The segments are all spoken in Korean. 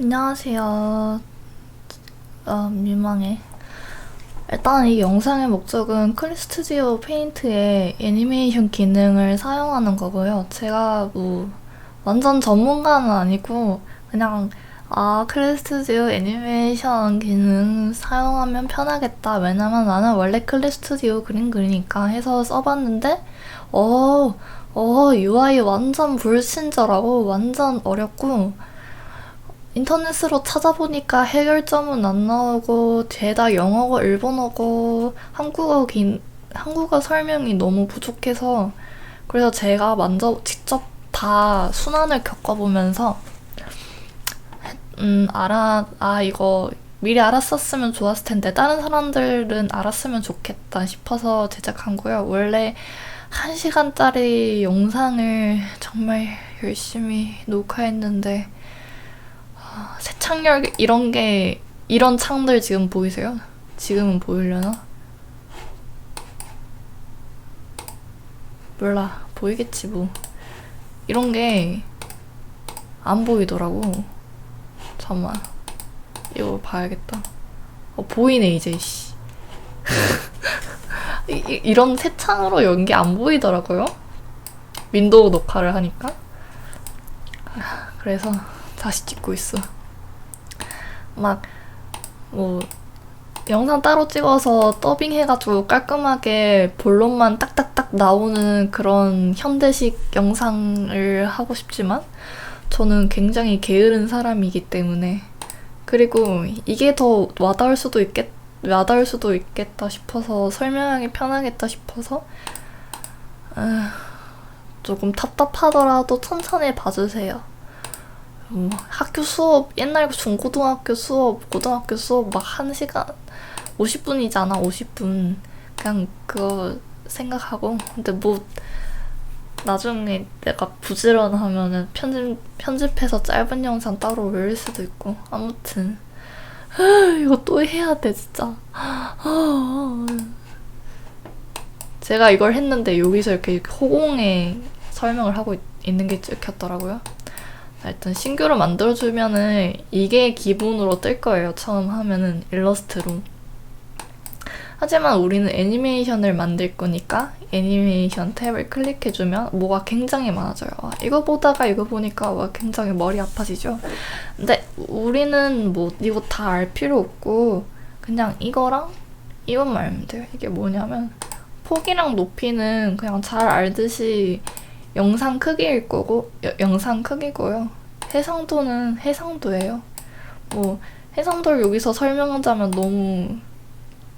안녕하세요. 어, 민망해. 일단 이 영상의 목적은 클리스튜디오 페인트의 애니메이션 기능을 사용하는 거고요. 제가 뭐 완전 전문가는 아니고 그냥 아 클리스튜디오 애니메이션 기능 사용하면 편하겠다. 왜냐면 나는 원래 클리스튜디오 그림 그리니까 해서 써봤는데 어, 어 UI 완전 불친절하고 완전 어렵고 인터넷으로 찾아보니까 해결점은 안 나오고 죄다 영어고 일본어고 한국어 긴 한국어 설명이 너무 부족해서 그래서 제가 먼저 직접 다 순환을 겪어보면서 음 알아 아 이거 미리 알았었으면 좋았을 텐데 다른 사람들은 알았으면 좋겠다 싶어서 제작한 거요. 원래 1시간짜리 영상을 정말 열심히 녹화했는데 새창렬 이런 게 이런 창들 지금 보이세요? 지금은 보이려나? 몰라 보이겠지 뭐. 이런 게 안 보이더라고. 잠만. 이거 봐야겠다. 어 보이네 이제 씨. 이, 이- 이런 새 창으로 연기 안 보이더라고요? 윈도우 녹화를 하니까? 아, 그래서 다시 찍고 있어 막 뭐 영상 따로 찍어서 더빙 해가지고 깔끔하게 본론만 딱딱딱 나오는 그런 현대식 영상을 하고 싶지만 저는 굉장히 게으른 사람이기 때문에 그리고 이게 더 와닿을 수도 있겠 와닿을 수도 있겠다 싶어서 설명하기 편하겠다 싶어서 아, 조금 답답하더라도 천천히 봐주세요. 뭐 학교 수업 옛날 중고등학교 수업 고등학교 수업 막 1시간 50분이잖아 50분. 그냥 그거 생각하고. 근데 뭐 나중에 내가 부지런하면은 편집 편집해서 짧은 영상 따로 올릴 수도 있고. 아무튼. 이거 또 해야 돼 진짜. 제가 이걸 했는데 여기서 이렇게 호공에 설명을 하고 있, 있는 게 찍혔더라고요. 일단 신규로 만들어주면은 이게 기본으로 뜰 거예요. 처음 하면은 일러스트로. 하지만 우리는 애니메이션을 만들 거니까 애니메이션 탭을 클릭해주면 뭐가 굉장히 많아져요. 와, 이거 보다가 이거 보니까 와, 굉장히 머리 아파지죠. 근데 우리는 뭐 이거 다 알 필요 없고 그냥 이거랑 이것만 알면 돼요. 이게 뭐냐면 폭이랑 높이는 그냥 잘 알듯이 영상 크기일 거고 여- 영상 크기고요. 해상도는 해상도예요. 뭐 해상도를 여기서 설명하자면 너무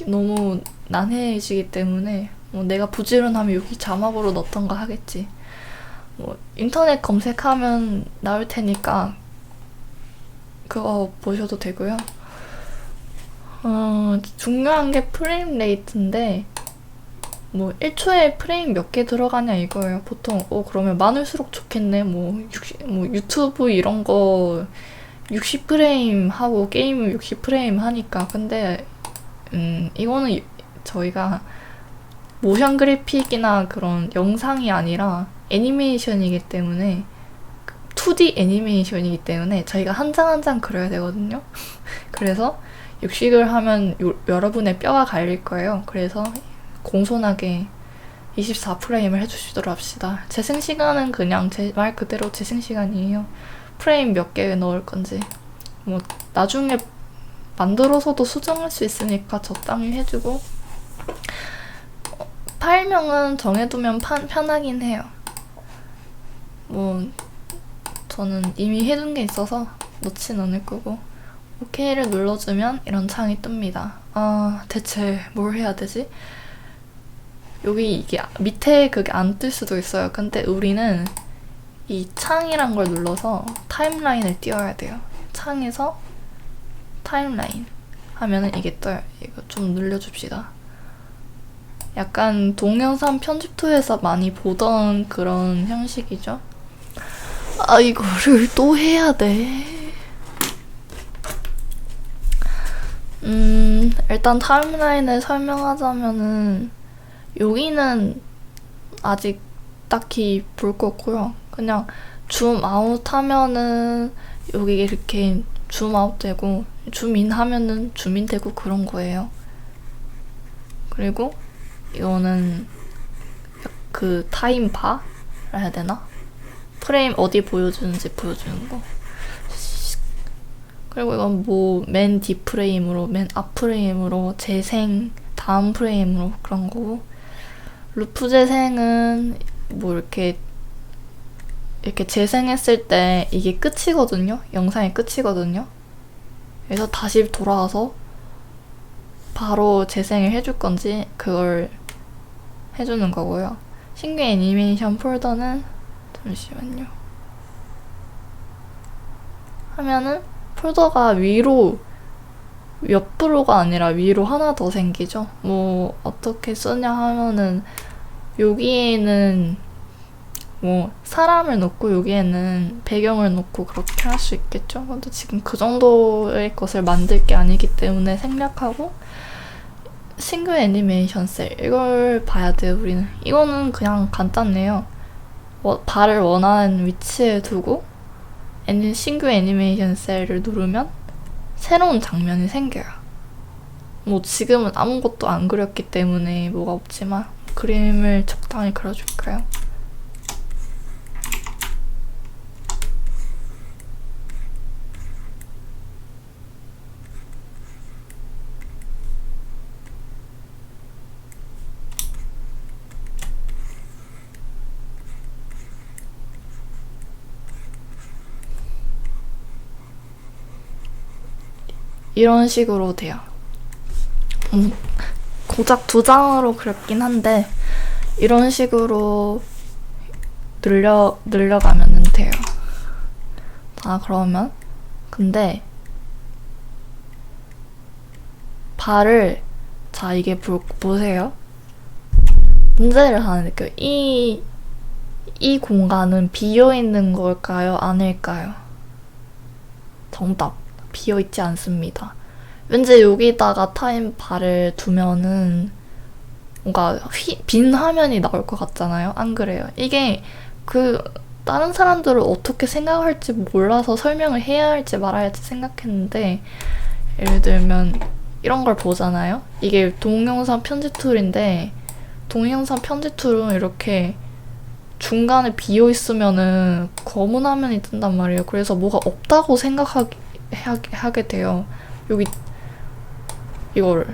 너무 난해해지기 때문에 뭐 내가 부지런하면 여기 자막으로 넣던가 하겠지. 뭐 인터넷 검색하면 나올 테니까 그거 보셔도 되고요. 어, 중요한 게 프레임 레이트인데 뭐 1초에 프레임 몇 개 들어가냐 이거예요. 보통 어 그러면 많을수록 좋겠네. 뭐, 60, 뭐 유튜브 이런 거 60프레임 하고 게임을 60프레임 하니까 근데 음 이거는 이- 저희가 모션 그래픽이나 그런 영상이 아니라 애니메이션이기 때문에 2D 애니메이션이기 때문에 저희가 한 장 한 장 그려야 되거든요. 그래서 육식을 하면 요- 여러분의 뼈가 갈릴 거예요. 그래서 공손하게 24프레임을 해주시도록 합시다. 재생 시간은 그냥 제 말 그대로 재생 시간이에요. 프레임 몇 개 넣을 건지. 뭐, 나중에 만들어서도 수정할 수 있으니까 적당히 해주고. 어, 파일명은 정해두면 판- 편하긴 해요. 뭐, 저는 이미 해둔 게 있어서 넣진 않을 거고. OK를 눌러주면 이런 창이 뜹니다. 아, 대체 뭘 해야 되지? 여기 이게 밑에 그게 안 뜰 수도 있어요. 근데 우리는 이 창이란 걸 눌러서 타임라인을 띄워야 돼요. 창에서 타임라인 하면은 이게 떠요. 이거 좀 늘려줍시다. 약간 동영상 편집투에서 많이 보던 그런 형식이죠. 아, 이거를 또 해야 돼. 음, 일단 타임라인을 설명하자면은 여기는 아직 딱히 볼거 없고요. 그냥 줌 아웃 하면은 여기 이렇게 줌 아웃 되고 줌인 하면은 줌인 되고 그런 거예요. 그리고 이거는 그 타임 바라 해야 되나? 프레임 어디 보여주는지 보여주는 거. 그리고 이건 뭐맨뒤 프레임으로 맨 앞 프레임으로 재생 다음 프레임으로 그런 거고 루프 재생은 뭐 이렇게 이렇게 재생했을 때 이게 끝이거든요. 영상이 끝이거든요. 그래서 다시 돌아와서 바로 재생을 해줄 건지 그걸 해주는 거고요. 신규 애니메이션 폴더는 잠시만요. 하면은 폴더가 위로 옆으로가 아니라 위로 하나 더 생기죠. 뭐 어떻게 쓰냐 하면은 여기에는 뭐 사람을 놓고 여기에는 배경을 놓고 그렇게 할 수 있겠죠. 근데 지금 그 정도의 것을 만들 게 아니기 때문에 생략하고 싱글 애니메이션 셀 이걸 봐야 돼요. 우리는 이거는 그냥 간단해요. 워- 발을 원하는 위치에 두고 애니 신규 애니메이션 셀을 누르면 새로운 장면이 생겨요. 뭐 지금은 아무것도 안 그렸기 때문에 뭐가 없지만 그림을 적당히 그려줄까요? 이런 식으로 돼요. 음, 고작 두 장으로 그렸긴 한데 이런 식으로 늘려 늘려가면 돼요. 자 그러면 근데 발을 자 이게 보, 보세요. 문제를 하나 느껴요. 이, 이 공간은 비어 있는 걸까요? 아닐까요? 정답. 비어 있지 않습니다. 왠지 여기다가 타임바를 두면은 뭔가 휘, 빈 화면이 나올 것 같잖아요. 안 그래요? 이게 그 다른 사람들을 어떻게 생각할지 몰라서 설명을 해야 할지 말아야 할지 생각했는데 예를 들면 이런 걸 보잖아요. 이게 동영상 편집 툴인데 동영상 편집 툴은 이렇게 중간에 비어 있으면은 검은 화면이 뜬단 말이에요. 그래서 뭐가 없다고 생각하게 하게, 하게 돼요. 여기 이걸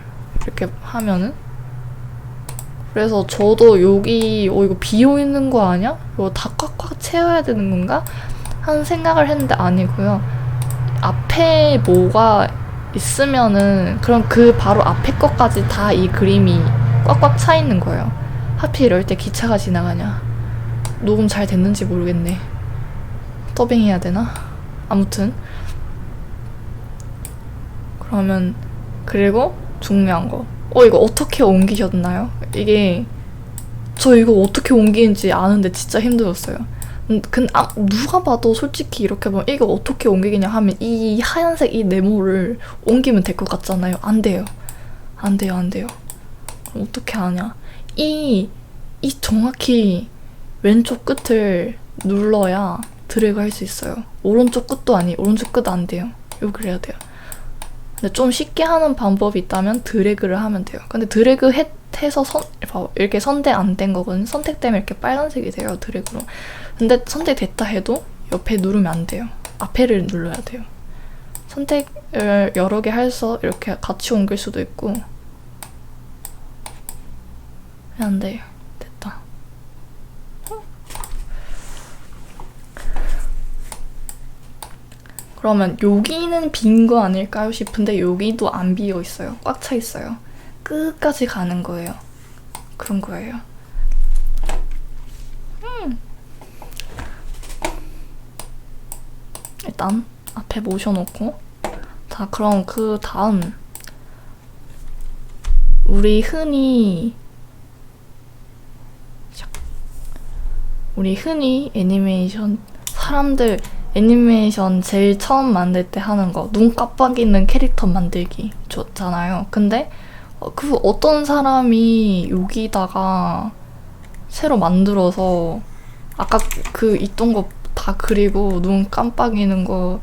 이렇게 하면은 그래서 저도 여기 어 이거 비어 있는 거 아니야? 이거 다 꽉꽉 채워야 되는 건가? 하는 생각을 했는데 아니고요. 앞에 뭐가 있으면은 그럼 그 바로 앞에 것까지 다 이 그림이 꽉꽉 차 있는 거예요. 하필 이럴 때 기차가 지나가냐? 녹음 잘 됐는지 모르겠네. 더빙 해야 되나? 아무튼 그러면 그리고 중요한 거. 어 이거 어떻게 옮기셨나요? 이게 저 이거 어떻게 옮기는지 아는데 진짜 힘들었어요. 음, 근 아, 누가 봐도 솔직히 이렇게 보면 이거 어떻게 옮기겠냐 하면 이 하얀색 이 네모를 옮기면 될 것 같잖아요. 안 돼요. 안 돼요, 안 돼요. 그럼 어떻게 하냐? 이, 이 정확히 왼쪽 끝을 눌러야 드래그 할 수 있어요. 오른쪽 끝도 아니, 오른쪽 끝 안 돼요. 여기 해야 돼요. 근데 좀 쉽게 하는 방법이 있다면 드래그를 하면 돼요. 근데 드래그 해, 해서 선, 봐봐. 이렇게 선택 안 된 거거든요. 선택되면 이렇게 빨간색이 돼요, 드래그로. 근데 선택됐다 해도 옆에 누르면 안 돼요. 앞에를 눌러야 돼요. 선택을 여러 개 해서 이렇게 같이 옮길 수도 있고. 안 돼요. 됐다. 그러면 여기는 빈 거 아닐까요 싶은데 여기도 안 비어 있어요. 꽉 차 있어요. 끝까지 가는 거예요. 그런 거예요. 음. 일단 앞에 모셔놓고 자 그럼 그 다음 우리 흔히 샥. 우리 흔히 애니메이션 사람들 애니메이션 제일 처음 만들 때 하는 거 눈 깜빡이는 캐릭터 만들기 좋잖아요. 근데 어, 그 어떤 사람이 여기다가 새로 만들어서 아까 그 있던 거 다 그리고 눈 깜빡이는 거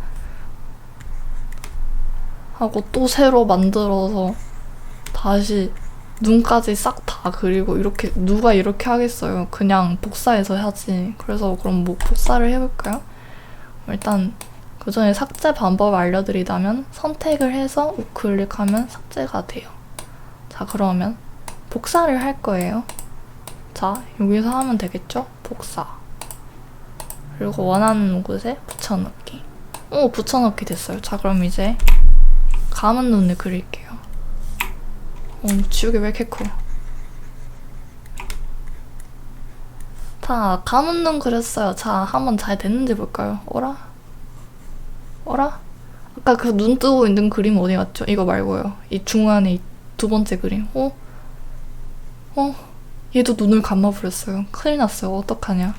하고 또 새로 만들어서 다시 눈까지 싹 다 그리고 이렇게 누가 이렇게 하겠어요. 그냥 복사해서 해야지. 그래서 그럼 뭐 복사를 해볼까요? 일단 그 전에 삭제 방법 알려드리자면 선택을 해서 우클릭하면 삭제가 돼요. 자 그러면 복사를 할 거예요. 자 여기서 하면 되겠죠? 복사. 그리고 원하는 곳에 붙여넣기. 오 붙여넣기 됐어요. 자 그럼 이제 감은 눈을 그릴게요. 어 지우개 왜 이렇게 커? 자 감은 눈 그렸어요. 자 한번 잘 됐는지 볼까요? 어라? 어라? 아까 그 눈 뜨고 있는 그림 어디 갔죠? 이거 말고요. 이 중간에 이 두 번째 그림. 어? 어? 얘도 눈을 감아버렸어요. 큰일 났어요. 어떡하냐.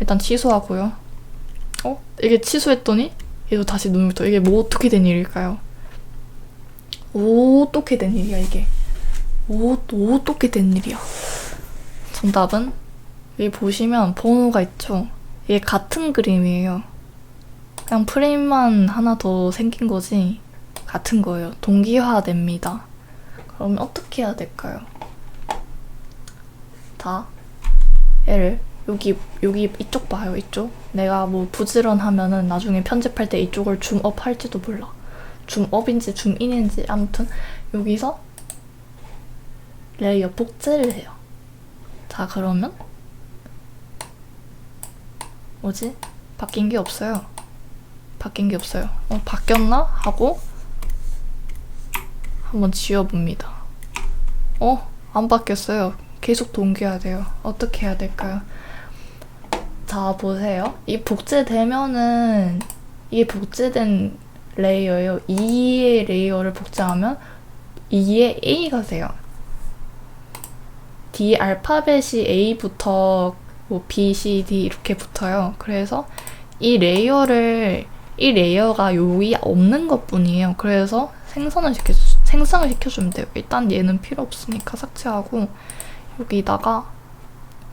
일단 취소하고요. 어? 이게 취소했더니 얘도 다시 눈을 떠. 이게 뭐 어떻게 된 일일까요? 어떻게 된 일이야 이게? 오, 어떻게 된 일이야? 정답은 여기 보시면 번호가 있죠. 이게 같은 그림이에요. 그냥 프레임만 하나 더 생긴 거지 같은 거예요. 동기화됩니다. 그러면 어떻게 해야 될까요? 자, 얘를 여기 여기 이쪽 봐요 이쪽. 내가 뭐 부지런하면은 나중에 편집할 때 이쪽을 줌업 할지도 몰라. 줌업인지 줌인인지 아무튼 여기서 레이어 복제를 해요. 자 그러면 뭐지? 바뀐 게 없어요. 바뀐 게 없어요. 어, 바뀌었나? 하고 한번 지워봅니다. 어? 안 바뀌었어요. 계속 동기화 돼요. 어떻게 해야 될까요? 자, 보세요. 이 복제되면은 이게 복제된 레이어예요. 2의 레이어를 복제하면 2의 A가 돼요. D 알파벳이 A부터 뭐 B, C, D 이렇게 붙어요. 그래서 이 레이어를 이 레이어가 여기 없는 것 뿐이에요. 그래서 생성을 시켜 생성을 시켜주면 돼요. 일단 얘는 필요 없으니까 삭제하고 여기다가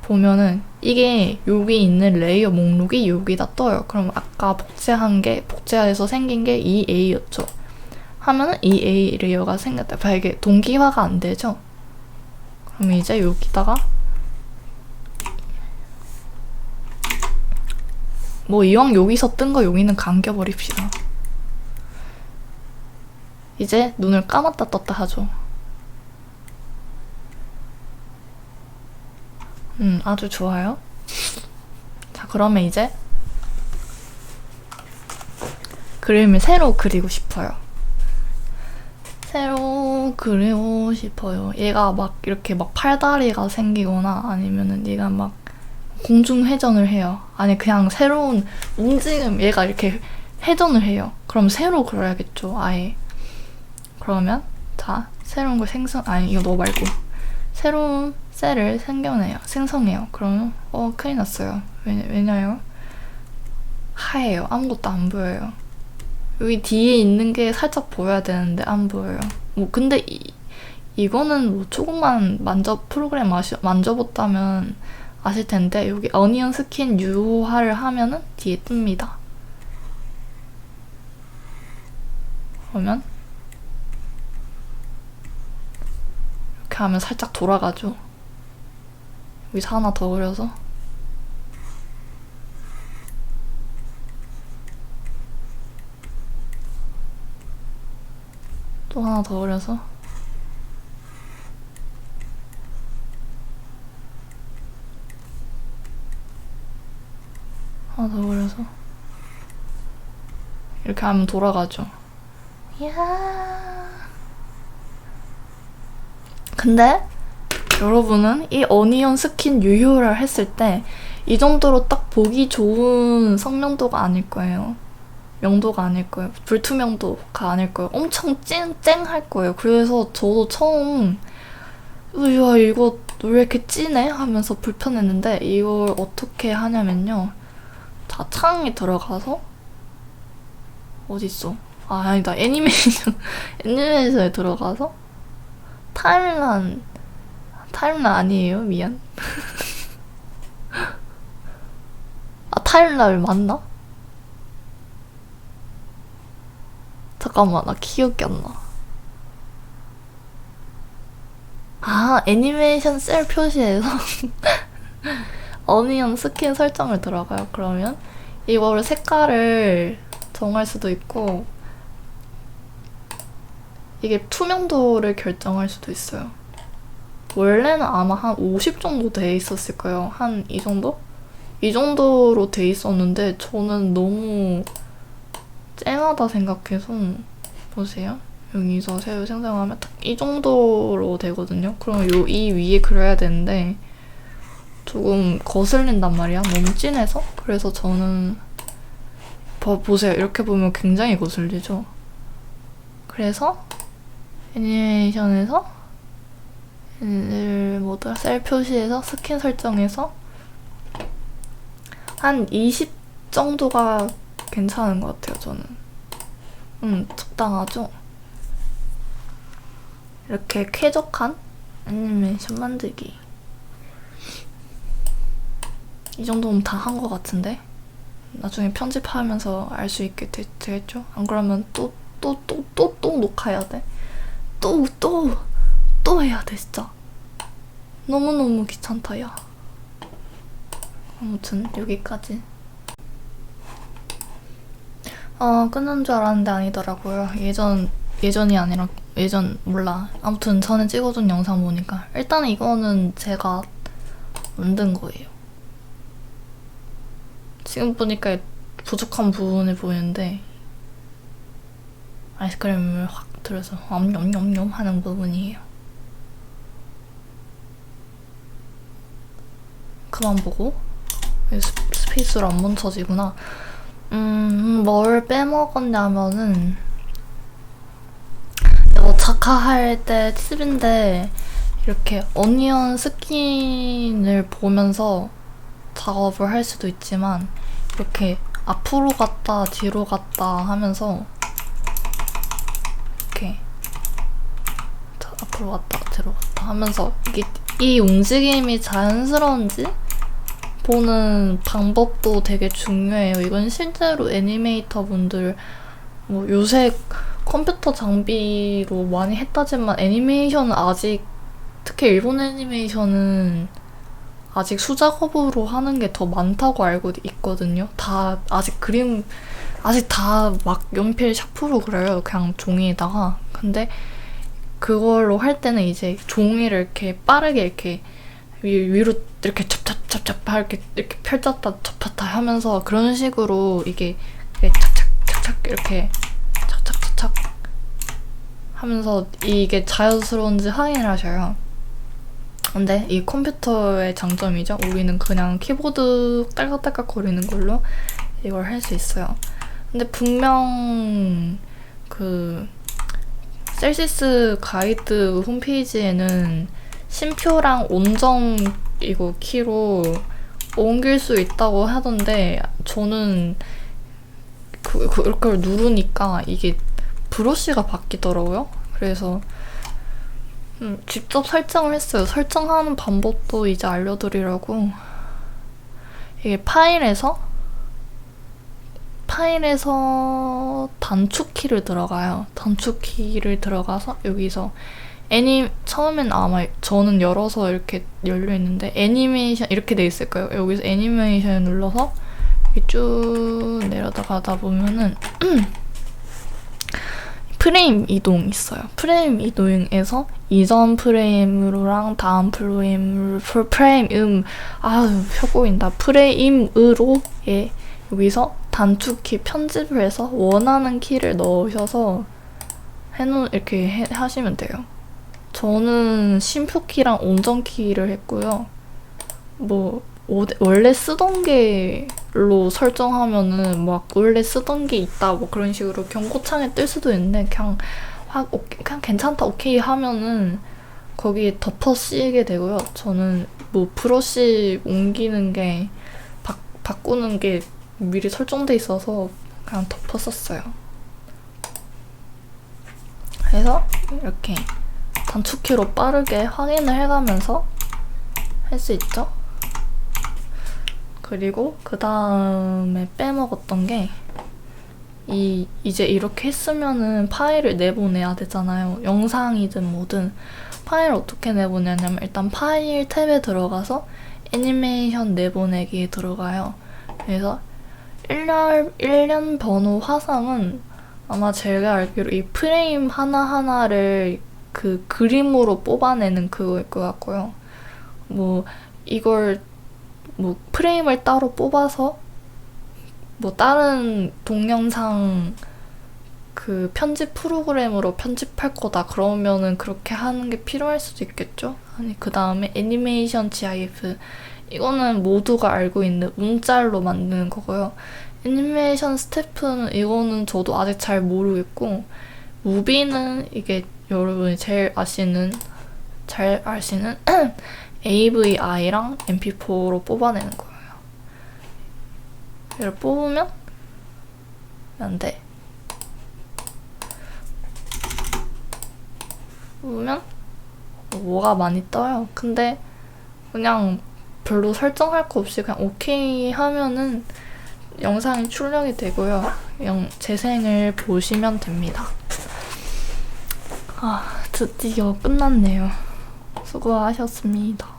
보면은 이게 여기 있는 레이어 목록이 여기다 떠요. 그럼 아까 복제한 게 복제해서 생긴 게 이 A였죠. 하면은 이 A 레이어가 생겼다. 봐 이게 동기화가 안 되죠. 그럼 이제 여기다가 뭐 이왕 여기서 뜬 거 여기는 감겨버립시다. 이제 눈을 감았다 떴다 하죠. 음, 아주 좋아요. 자, 그러면 이제 그림을 새로 그리고 싶어요. 새로 그리고 싶어요. 얘가 막 이렇게 막 팔다리가 생기거나 아니면은 얘가 막 공중 회전을 해요. 아니 그냥 새로운 움직임 얘가 이렇게 회전을 해요. 그럼 새로 그려야겠죠. 아예. 그러면 자 새로운 걸 생성 아니 이거 너 말고 새로운 셀을 생겨내요. 생성해요. 그러면 어 큰일 났어요. 왜냐, 왜냐요? 하얘요. 아무것도 안 보여요. 여기 뒤에 있는 게 살짝 보여야 되는데 안 보여요. 뭐 근데 이, 이거는 뭐 조금만 만져 프로그램 마시, 만져봤다면 아실 텐데 여기 어니언 스킨 유화를 하면은 뒤에 뜹니다. 그러면 이렇게 하면 살짝 돌아가죠. 여기서 하나 더 그려서 또 하나 더 그려서 더 그려서 이렇게 하면 돌아가죠. 이야. 근데 여러분은 이 어니언 스킨 유효를 했을 때 이 정도로 딱 보기 좋은 성명도가 아닐 거예요. 명도가 아닐 거예요. 불투명도가 아닐 거예요. 엄청 쨍, 쨍할 거예요. 그래서 저도 처음 야 이거 왜 이렇게 진해? 하면서 불편했는데 이걸 어떻게 하냐면요. 자, 창에 들어가서 어딨어? 아, 아니다. 애니메이션 애니메이션에 들어가서 타임란 타임란 아니에요? 미안. 아, 타임란 맞나? 자, 잠깐만 나 기억이 안 나. 아 애니메이션 셀 표시에서 어니언 스킨 설정을 들어가요. 그러면 이거를 색깔을 정할 수도 있고 이게 투명도를 결정할 수도 있어요. 원래는 아마 한 50 정도 돼 있었을 거예요. 한 이 정도? 이 정도로 돼 있었는데 저는 너무 쨍하다 생각해서 보세요. 여기서 새우 생성하면 딱 이 정도로 되거든요. 그럼 요 이 위에 그려야 되는데 조금 거슬린단 말이야. 너무 진해서. 그래서 저는 봐 보세요. 이렇게 보면 굉장히 거슬리죠. 그래서 애니메이션에서 뭐더라 셀 표시에서 스킨 설정해서 한 20 정도가 괜찮은 것 같아요, 저는. 음, 적당하죠? 이렇게 쾌적한 애니메이션 만들기. 이 정도면 다 한 것 같은데? 나중에 편집하면서 알 수 있게 되, 되겠죠? 안 그러면 또, 또, 또, 또, 또 녹화해야 돼. 또, 또, 또 해야 돼, 진짜. 너무너무 귀찮다, 야. 아무튼, 여기까지. 어, 끊는 줄 알았는데 아니더라고요. 예전, 예전이 아니라, 예전, 몰라. 아무튼 전에 찍어둔 영상 보니까. 일단 이거는 제가 만든 거예요. 지금 보니까 부족한 부분이 보이는데, 아이스크림을 확 들어서 엄냠냠냠 하는 부분이에요. 그만 보고. 스- 스페이스로 안 멈춰지구나. 음, 뭘 빼먹었냐면은, 작화할 때 팁인데, 이렇게 어니언 스킨을 보면서 작업을 할 수도 있지만, 이렇게 앞으로 갔다 뒤로 갔다 하면서, 이렇게, 자, 앞으로 갔다 뒤로 갔다 하면서, 이게, 이 움직임이 자연스러운지, 보는 방법도 되게 중요해요. 이건 실제로 애니메이터 분들 뭐 요새 컴퓨터 장비로 많이 했다지만 애니메이션은 아직 특히 일본 애니메이션은 아직 수작업으로 하는 게 더 많다고 알고 있거든요. 다 아직 그림 아직 다 막 연필 샤프로 그려요. 그냥 종이에다가. 근데 그걸로 할 때는 이제 종이를 이렇게 빠르게 이렇게 위, 위로 이렇게 찹찹찹찹 이렇게 이렇게 펼쳤다 접혔다 하면서 그런 식으로 이게 이게 착착 착착 이렇게 착착착착 하면서 이게 자연스러운지 확인을 하셔요. 근데 이 컴퓨터의 장점이죠. 우리는 그냥 키보드 딸깍딸깍 거리는 걸로 이걸 할 수 있어요. 근데 분명 그 셀시스 가이드 홈페이지에는 심표랑 온정 이거 키로 옮길 수 있다고 하던데 저는 그, 그 그걸 누르니까 이게 브러쉬가 바뀌더라고요. 그래서 음, 직접 설정을 했어요. 설정하는 방법도 이제 알려드리려고 이게 파일에서 파일에서 단축키를 들어가요. 단축키를 들어가서 여기서 애니 처음엔 아마 저는 열어서 이렇게 열려 있는데 애니메이션 이렇게 돼 있을 거예요. 여기서 애니메이션 눌러서 쭉 내려다가다 보면은 프레임 이동 있어요. 프레임 이동에서 이전 프레임으로랑 다음 프레임 프레임 음 아유 혀 꼬인다 프레임으로 예 여기서 단축키 편집을 해서 원하는 키를 넣으셔서 해놓 이렇게 해, 하시면 돼요. 저는 심표키랑 온전키를 했고요. 뭐 오- 원래 쓰던 게로 설정하면은 막 원래 쓰던 게 있다 뭐 그런 식으로 경고창에 뜰 수도 있는데 그냥 확 오케이, 그냥 괜찮다 오케이 하면은 거기에 덮어 씌게 되고요. 저는 뭐 브러쉬 옮기는 게 바, 바꾸는 게 미리 설정돼 있어서 그냥 덮어 썼어요. 그래서 이렇게 단축키로 빠르게 확인을 해가면서 할 수 있죠. 그리고 그 다음에 빼먹었던 게 이 이제 이렇게 했으면은 파일을 내보내야 되잖아요. 영상이든 뭐든 파일 어떻게 내보내냐면 일단 파일 탭에 들어가서 애니메이션 내보내기에 들어가요. 그래서 1년, 1년 번호 화상은 아마 제가 알기로 이 프레임 하나하나를 그 그림으로 뽑아내는 그거일 것 같고요. 뭐 이걸 뭐 프레임을 따로 뽑아서 뭐 다른 동영상 그 편집 프로그램으로 편집할 거다 그러면은 그렇게 하는 게 필요할 수도 있겠죠. 아니 그 다음에 애니메이션 GIF 이거는 모두가 알고 있는 움짤로 만드는 거고요. 애니메이션 스태프는 이거는 저도 아직 잘 모르겠고 무비는 이게 여러분이 제일 아시는 잘 아시는 AVI랑 MP4로 뽑아내는 거예요. 이걸 뽑으면 안 돼. 뽑으면 뭐가 많이 떠요. 근데 그냥 별로 설정할 거 없이 그냥 오케이 하면은 영상이 출력이 되고요. 영, 재생을 보시면 됩니다. 아, 드디어 끝났네요. 수고하셨습니다.